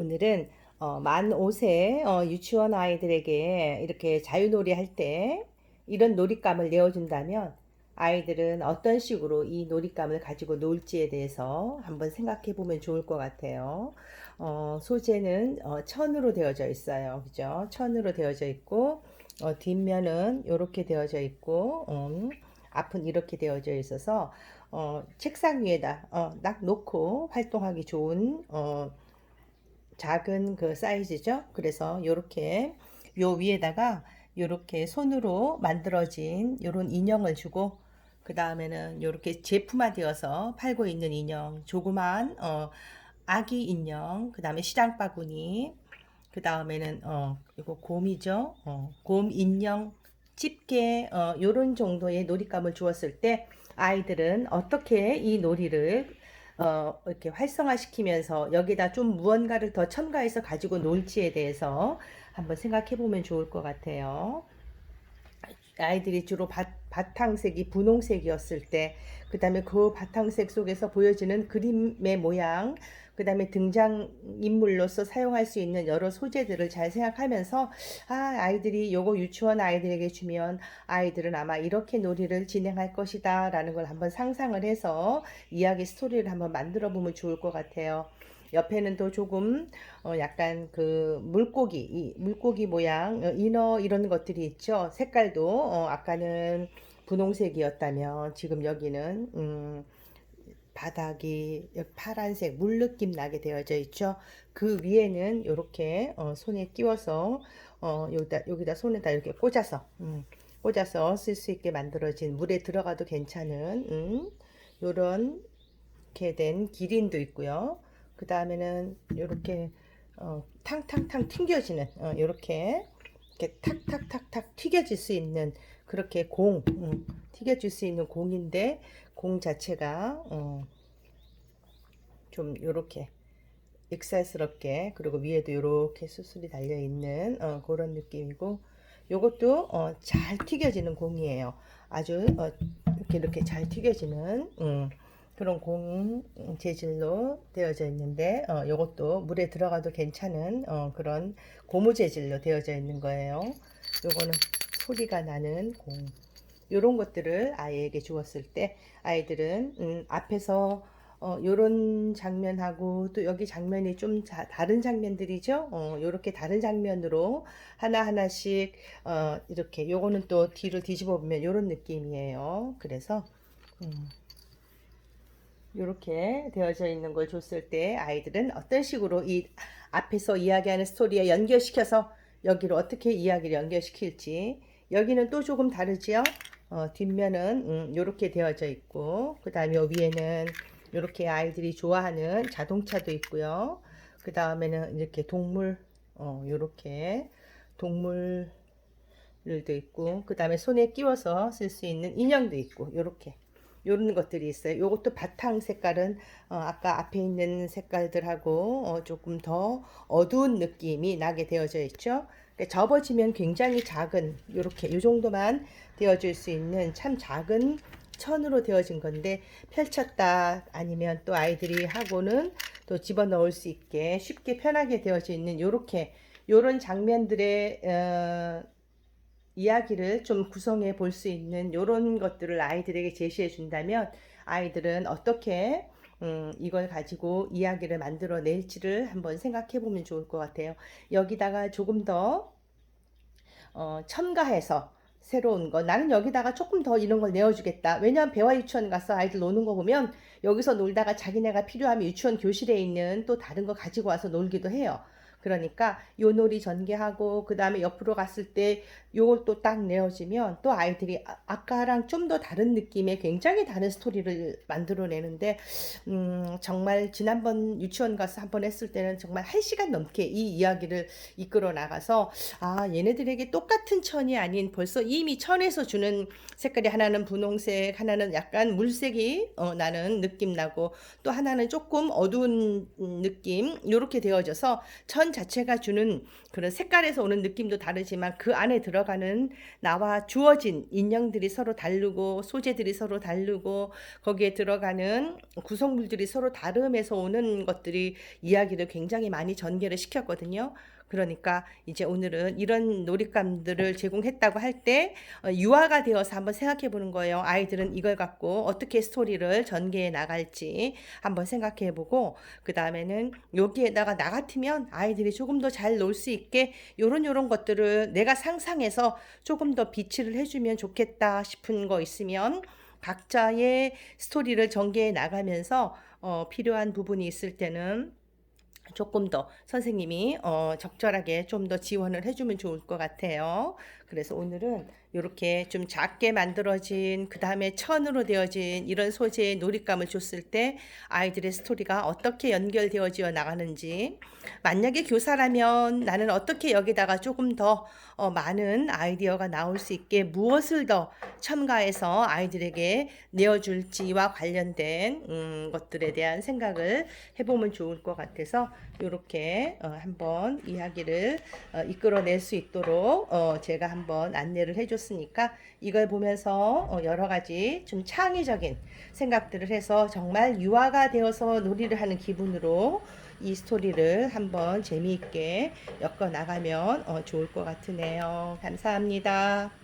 오늘은 어, 만 5세 어, 유치원 아이들에게 이렇게 자유놀이 할 때 이런 놀잇감을 내어준다면 아이들은 어떤 식으로 이 놀잇감을 가지고 놀지에 대해서 한번 생각해 보면 좋을 것 같아요. 어, 소재는 어, 천으로 되어져 있어요. 그죠? 천으로 되어져 있고, 어, 뒷면은 이렇게 되어져 있고, 음, 앞은 이렇게 되어져 있어서, 어, 책상 위에다 어, 딱 놓고 활동하기 좋은 어, 작은 그 사이즈죠. 그래서 요렇게 요 위에다가 요렇게 손으로 만들어진 요런 인형을 주고 그 다음에는 요렇게 제품화되어서 팔고 있는 인형 조그만 어, 아기 인형 그 다음에 시장 바구니 그 다음에는 어 이거 곰이죠. 어, 곰 인형 집게 어, 요런 정도의 놀잇감을 주었을 때 아이들은 어떻게 이 놀이를 어, 이렇게 활성화시키면서 여기다 좀 무언가를 더 첨가해서 가지고 놀지에 대해서 한번 생각해 보면 좋을 것 같아요. 아이들이 주로 바, 바탕색이 분홍색이었을 때, 그 다음에 그 바탕색 속에서 보여지는 그림의 모양, 그 다음에 등장인물로서 사용할 수 있는 여러 소재들을 잘 생각하면서, 아, 아이들이 요거 유치원 아이들에게 주면 아이들은 아마 이렇게 놀이를 진행할 것이다, 라는 걸 한번 상상을 해서 이야기 스토리를 한번 만들어 보면 좋을 것 같아요. 옆에는 또 조금 어 약간 그 물고기 이 물고기 모양 어, 인어 이런 것들이 있죠. 색깔도 어 아까는 분홍색이었다면 지금 여기는 음 바닥이 파란색 물 느낌 나게 되어져 있죠. 그 위에는 이렇게 어 손에 끼워서 어 여기다 여기다 손에다 이렇게 꽂아서 음 꽂아서 쓸 수 있게 만들어진 물에 들어가도 괜찮은 음 요런 이렇게 된 기린도 있고요. 그 다음에는 이렇게 어, 탕탕탕 튕겨지는 어, 이렇게 이렇게 탁탁탁탁 튀겨질 수 있는 그렇게 공 음, 튀겨질 수 있는 공인데 공 자체가 어, 좀 이렇게 익살스럽게 그리고 위에도 이렇게 수술이 달려 있는 어, 그런 느낌이고 요것도 어, 잘 튀겨지는 공이에요. 아주 어, 이렇게 이렇게 잘 튀겨지는 음, 그런 공 재질로 되어져 있는데 어, 이것도 물에 들어가도 괜찮은 어, 그런 고무 재질로 되어져 있는 거예요. 요거는 소리가 나는 공. 요런 것들을 아이에게 주었을 때 아이들은 음, 앞에서 어, 요런 장면하고 또 여기 장면이 좀 자, 다른 장면들이죠. 어, 요렇게 다른 장면으로 하나하나씩 어, 이렇게 요거는 또 뒤를 뒤집어 보면 요런 느낌이에요. 그래서 음. 이렇게 되어져 있는 걸 줬을 때 아이들은 어떤 식으로 이 앞에서 이야기하는 스토리에 연결시켜서 여기로 어떻게 이야기를 연결시킬지 여기는 또 조금 다르지요. 어, 뒷면은 음, 이렇게 되어져 있고 그 다음에 위에는 이렇게 아이들이 좋아하는 자동차도 있고요. 그 다음에는 이렇게 동물 어, 이렇게 동물들도 있고 그 다음에 손에 끼워서 쓸 수 있는 인형도 있고 이렇게 요런 것들이 있어요. 요것도 바탕 색깔은 어, 아까 앞에 있는 색깔들하고 어, 조금 더 어두운 느낌이 나게 되어져 있죠. 그러니까 접어지면 굉장히 작은 요렇게 요 정도만 되어질 수 있는 참 작은 천으로 되어진 건데 펼쳤다 아니면 또 아이들이 하고는 또 집어넣을 수 있게 쉽게 편하게 되어져 있는 요렇게 요런 장면들의 어, 이야기를 좀 구성해 볼 수 있는 이런 것들을 아이들에게 제시해 준다면 아이들은 어떻게 음, 이걸 가지고 이야기를 만들어 낼지를 한번 생각해 보면 좋을 것 같아요. 여기다가 조금 더 어, 첨가해서 새로운 거 나는 여기다가 조금 더 이런 걸 내어주겠다. 왜냐하면 배화 유치원 가서 아이들 노는 거 보면 여기서 놀다가 자기네가 필요하면 유치원 교실에 있는 또 다른 거 가지고 와서 놀기도 해요. 그러니까 요 놀이 전개하고 그 다음에 옆으로 갔을 때 요걸 또 딱 내어지면 또 아이들이 아, 까랑 좀 더 다른 느낌의 굉장히 다른 스토리를 만들어내는데 음, 정말 지난번 유치원 가서 한번 했을 때는 정말 한 시간 넘게 이 이야기를 이끌어 나가서 아 얘네들에게 똑같은 천이 아닌 벌써 이미 천에서 주는 색깔이 하나는 분홍색 하나는 약간 물색이 어, 나는 느낌 나고 또 하나는 조금 어두운 느낌 이렇게 되어져서 천 패턴 자체가 주는 그런 색깔에서 오는 느낌도 다르지만 그 안에 들어가는 나와 주어진 인형들이 서로 다르고 소재들이 서로 다르고 거기에 들어가는 구성물들이 서로 다름에서 오는 것들이 이야기를 굉장히 많이 전개를 시켰거든요. 그러니까 이제 오늘은 이런 놀잇감들을 제공했다고 할 때 유아가 되어서 한번 생각해 보는 거예요. 아이들은 이걸 갖고 어떻게 스토리를 전개해 나갈지 한번 생각해 보고 그 다음에는 여기에다가 나 같으면 아이들이 조금 더 잘 놀 수 있게 요런 요런 것들을 내가 상상해서 조금 더 비치를 해주면 좋겠다 싶은 거 있으면 각자의 스토리를 전개해 나가면서 어, 필요한 부분이 있을 때는 조금 더 선생님이 어, 적절하게 좀 더 지원을 해주면 좋을 것 같아요. 그래서 오늘은 이렇게 좀 작게 만들어진 그 다음에 천으로 되어진 이런 소재의 놀잇감을 줬을 때 아이들의 스토리가 어떻게 연결되어지어 나가는지. 만약에 교사라면 나는 어떻게 여기다가 조금 더 어, 많은 아이디어가 나올 수 있게 무엇을 더 첨가해서 아이들에게 내어줄지와 관련된 음, 것들에 대한 생각을 해보면 좋을 것 같아서 이렇게 어, 한번 이야기를 어, 이끌어낼 수 있도록 어, 제가 한번 안내를 해줬 으니까 이걸 보면서 어, 여러 가지 좀 창의적인 생각들을 해서 정말 유아가 되어서 놀이를 하는 기분으로 이 스토리를 한번 재미있게 엮어 나가면 어, 좋을 것 같으네요. 감사합니다.